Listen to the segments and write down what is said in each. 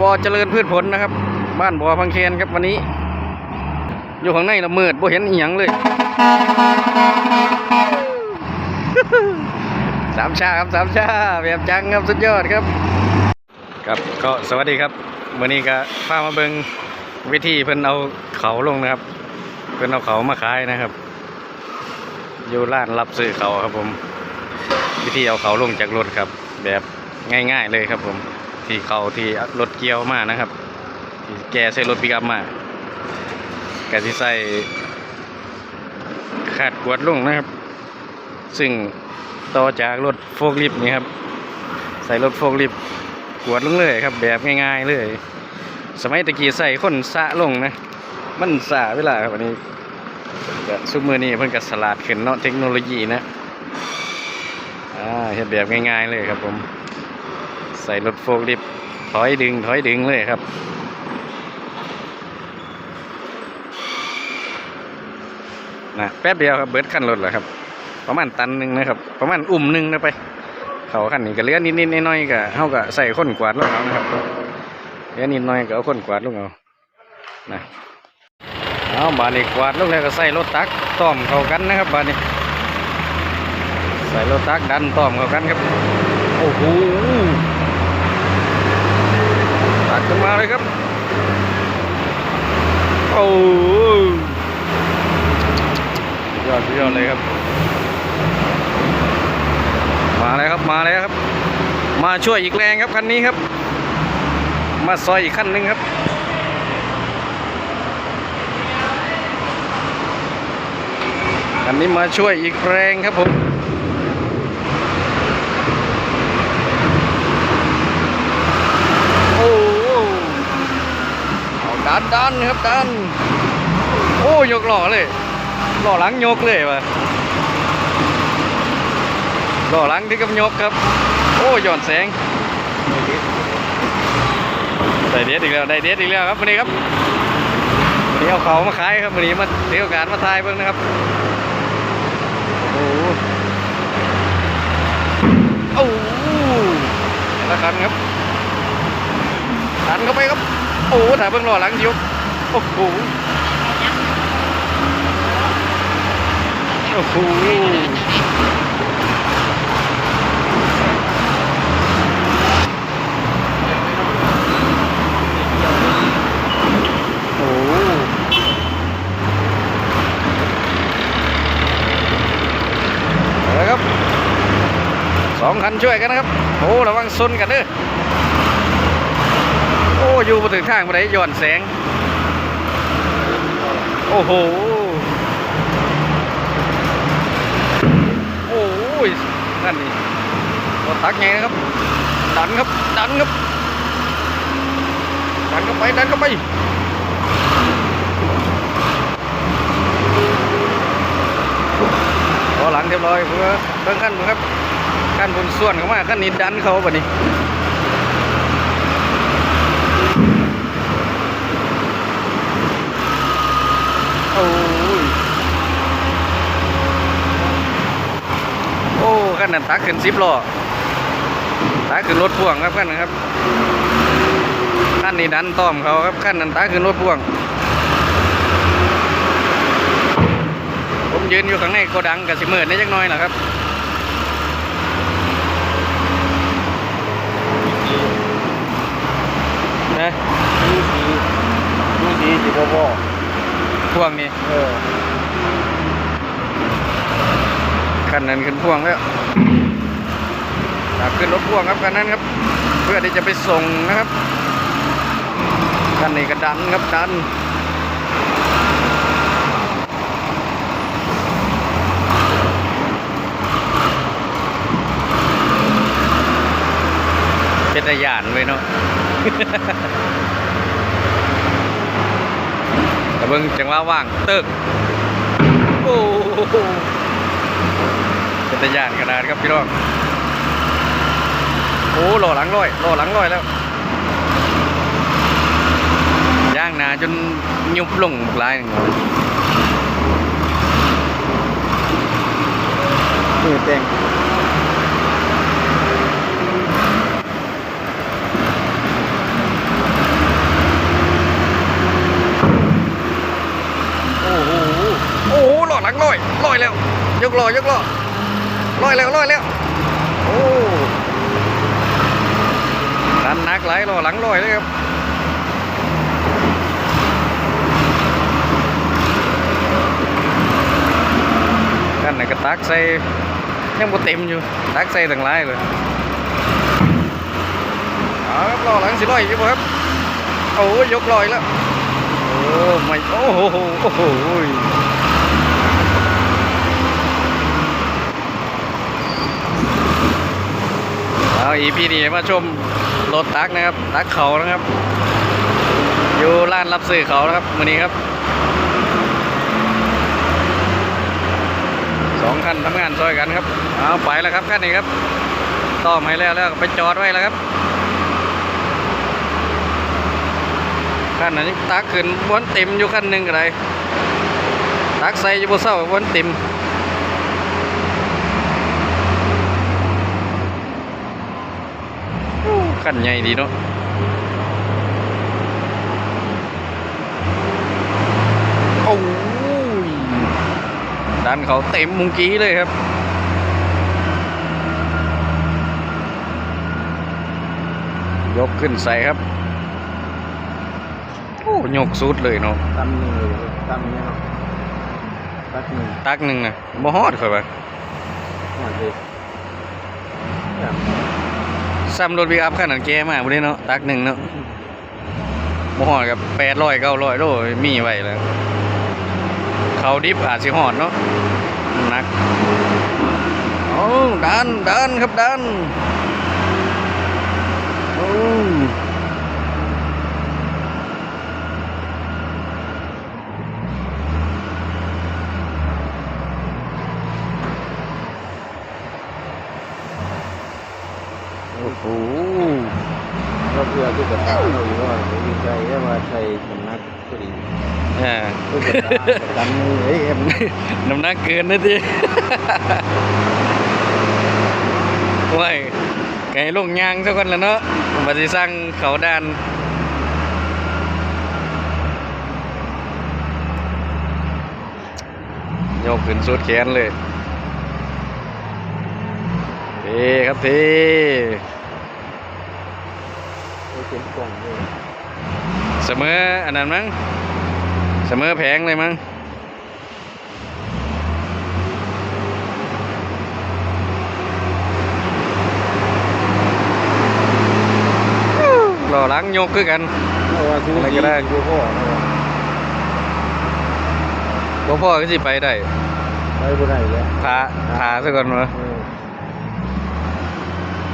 บ่อเจริญพืชผลนะครับ บ้านบ่อพังเคนครับวันนี้ อยู่ข้างในละมืดบ่เห็นอีหยังเลยสามชาครับสามชาแบบจังครับสุดยอดครับ ครับก็สวัสดีครับมื่อนี้ก็พามาเบิงวิธีเพิ่นเอาเขาลงนะครับ เพิ่นเอาเขามาขายนะครับ อยู่ร้านรับซื้อเขาครับผม วิธีเอาเขาลงจากรถครับ แบบง่าย ๆ เลยครับผม ที่เขาที่รถเกี่ยวมานะครับที่แกใส่รถปิกอัพมาแกที่ใส่ขาดกวดลงนะครับ ซึ่งต่อจากรถโฟล์คลิฟนี่ครับ ใส่รถโฟล์คลิฟกวดลงเลยครับ แบบง่ายๆเลย สมัยตะกี้ใส่คนสะลงนะ มันสะเวลาครับอันนี้ซุมมือนี้เพิ่นก็สลัดขึ้นเนาะเทคโนโลยีนะอ่าเฮ็ดแบบง่ายๆเลยครับผม ส่รถโฟล์คลิฟถอยดึงถอยดึงเลยครับ นะแป๊บเดียวครับเบิร์ดขั้นรถแล้วครับ ประมาณตันหนึ่งนะครับ ประมาณอุ่มหนึ่งนะไป เขาขั้นนี้ก็เหลือนิดๆน้อยๆก็เฮาก็ใส่คนกวาดลงเอานะครับเหลือนิดน้อยก็เอาคนกวาดลงเอานะเอาบานี้กวาดลงแล้วก็ใส่รถตักต้อมเข้ากันนะครับบานี้ใส่รถตักดันต้อมเข้ากันครับ โอ้โห ตักขึ้นมาเลยครับ โอ้ยอดยอดเลยครับ มาแล้วครับมาแล้วครับ มาช่วยอีกแรงครับคันนี้ครับ มาซอยอีกขั้นหนึ่งครับคันนี้มาช่วยอีกแรงครับผม โอ้โห ดันดันครับดัน โอ้ยกหล่อเลย หล่อหลังยกเลยว่ะหล่อหลังที่กับยกครับ โอ้ย่อนแสงได้เด็ดอีกแล้วได้เด็ดอีกแล้วครับวันนี้ครับวันนี้เอาเขามาขายครับวันนี้มาเที่ยวการมาทายเบิ่งนะครับโอ้โหโอ้ละคันครับดันเข้าไปครับ โอ้ถ่ายเบิ่งหล่อหลังยกโอ้โหโอ้โหโอ้โหเอาละครับสองคันช่วยกันนะครับ โอ้ ระวังซุนกันเด้อ โอ้อยู่มาถึงทางมาได้ย้อนแสง โอ้โห โอ้ยนั่นนี่รถตักไงนะครับ ดันครับ ดันครับ ดันเข้าไป ดันเข้าไปพอหลังเรียบร้อยเพื่อเพิ่งขั้นครับขั้นบนส่วนเข้ามาขั้นนี้ดันเขาแบบนี้ อ้ยโอ้ขั้นนั้นตักขึ้นสิปล้อตักขึ้นรถพ่วงครับขั้นนะครับขั้นนี้ดันต้อมเขาครับขั้นนั้นตักขึ้นรถพ่วง ผมยืนอยู่ข้างในโกดังกับสิเมิดนิดจักน้อยนะครับนะ ดูสีดูสีสิพ่อพ่อ พ่วงนี่เออขั้นนั้นขึ้นพ่วงแล้วตักขึ้นรถพ่วงครับขั้นนั้นครับ เพื่อที่จะไปส่งนะครับขั้นนี้ก็ดันครับดันเป็นตะยานไว้เนาะ แต่ เบิ่งจังหวะว่างตึกโอ้โหเป็นตะยานขนาดครับพี่น้องโอ้หล่อหลังร้อยหล่อหลังร้อยแล้วย่างนาจนยุบลงหลายหนึ่งนี่เต็ง ล อยลอยแล้ว ยกลอยยกล้อลอยแล้วลอยแล้ว โอ้ดันนักไหลายล้อหลังลอยเลยครับกันไหนก็ตักใส่ยังบ่เต็มอยู่ตักใส่ต่างหลายเลยเอาครับลอหลังสิลอยอยู่บ่ครับโอ้ยยกลอยแล้วโอ้ไม่โอ้โหโอ้โห เอาอีพีนี้มาชมรถตักนะครับ ตักเขานะครับ อยู่ร้านรับซื้อเขานะครับมื้อนี้ครับสองคันทำงานซอยกันครับเอาไปแล้วครับคันนี้ครับต่อมให้แล้วแล้วไปจอดไว้แล้วครับขั้นนี้ตักขึ้นบนเต็มอยู่ขั้นหนึ่งก็ได้ตักใส่อยู่บนเสาบนเต็มโอ้ ขั้นใหญ่ดีเนาะโอ้ยดันเขาเต็มมุงกี้เลยครับยกขึ้นใส่ครับ โอ้ยกสุดเลยเนาะตั้มหนึ่งเลยตั้มเนี่ยเนาะตักหนึ่งตักหนึ่งนะบ่ฮอดค่อยว่าหัวเด็กแบบ ซ้ำรถวิกอัพขนาดแก่มากวันนี้เนาะตักหนึ่งเนาะบ่หอดกับ800 900โลมีไว้แล้วเขาดิบอาจสิหอดเนาะหนักโอ้ดันดันครับดันโอ้โอ้โห เราเพื่อที่จะตาเราอยู่ว่าดีใจได้มาใช้สำนักก็ดีอ่าเพื่อจะตาตั้มมือเอ้ยเอ็มน้ำหนักเกินนะทีว้ยไก่ลงยางสักคนแล้วเนาะมาสิสั่งเขาดานยกขึ้นสุดแขนเลยเท่ครับเท่ เต็มกล่องเลยเสมออันนั้นมั้งเสมอแผงเลยมั้งรอหลังยกคือกันเพราะว่าซื้ออะไรก็ได้ซื้อพ่อนะว่าบ่พ่อก็สิไปได้ไปบ่ได้แล้วพาพาซะก่อนวะเออ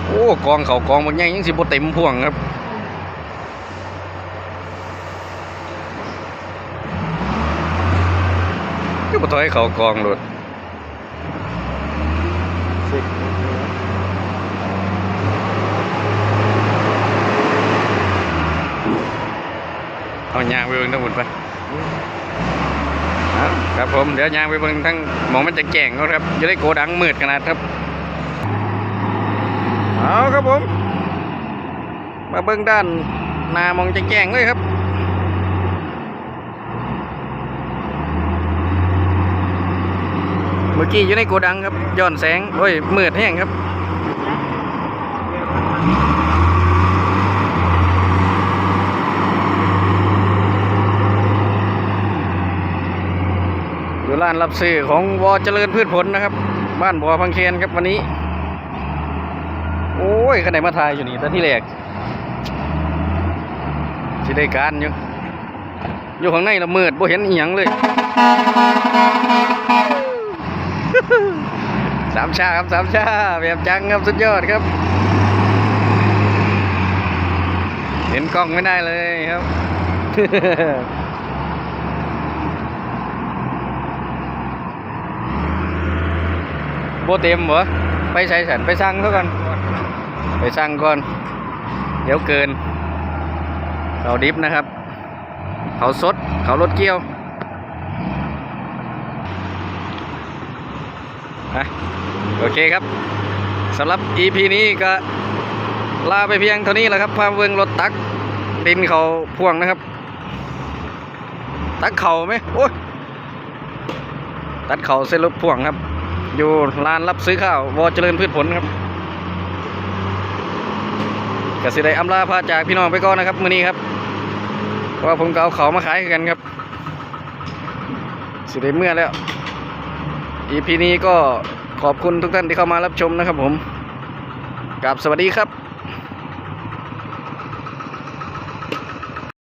โอ้กองเขากองบางแย่งยังสิบ่เต็มพ่วงครับ ก็บ่ถอยเขากองโลดเซ็กเอายางไปเบิ่งทั้งหมดไปครับผมเดี๋ยวยางไปเบิ่งทั้งมองมันจะแก่งเขาครับจะได้โกดังมืดขนาดครับเอาครับผม มาเบิ่งด้านนามองจะแก่งเลยครับ มื่อกี้อยู่ในโกดังครับย้อนแสงโอ้ยมืดแห้งครับอยู่ร้านรับซื้อของวอเจริญพืชผลนะครับ บ้านบัวพังเคนครับวันนี้ โอ้ยขนาดมาทายอยู่นี่แต่ที่แรกสิได้การอยู่อยู่ข้างในละมืดบ่เห็นอีหยังเลย สามชาครับสามชาแบบจังครับสุดยอดครับ เห็นกล้องไม่ได้เลยครับ โบเต็มเหรอไปใส่สันไปสั่งเขาก่อนไปสั่งก่อน เดี๋ยวเกิน เขาดิฟนะครับ เขาสด เขารถเกี้ยว อะโอเคครับสำหรับ EP นี้ก็ลาไปเพียงเท่านี้แหละครับพาเวิงรถตักดินเขาพ่วงนะครับ ตักเข่าไหมโอ้ยตัดเขาเส้นรถพ่วงครับ อยู่ร้านรับซื้อข้าววอเจริญพืชผลครับกสิได้อำลาพาจากพี่น้องไปก่อนนะครับมื้อนี้ครับเพราะว่าผมก็เอาเขามาขายกันครับ สิได้เมื่อแล้ว EP นี้ก็ขอบคุณทุกท่านที่เข้ามารับชมนะครับผมกับสวัสดีครับ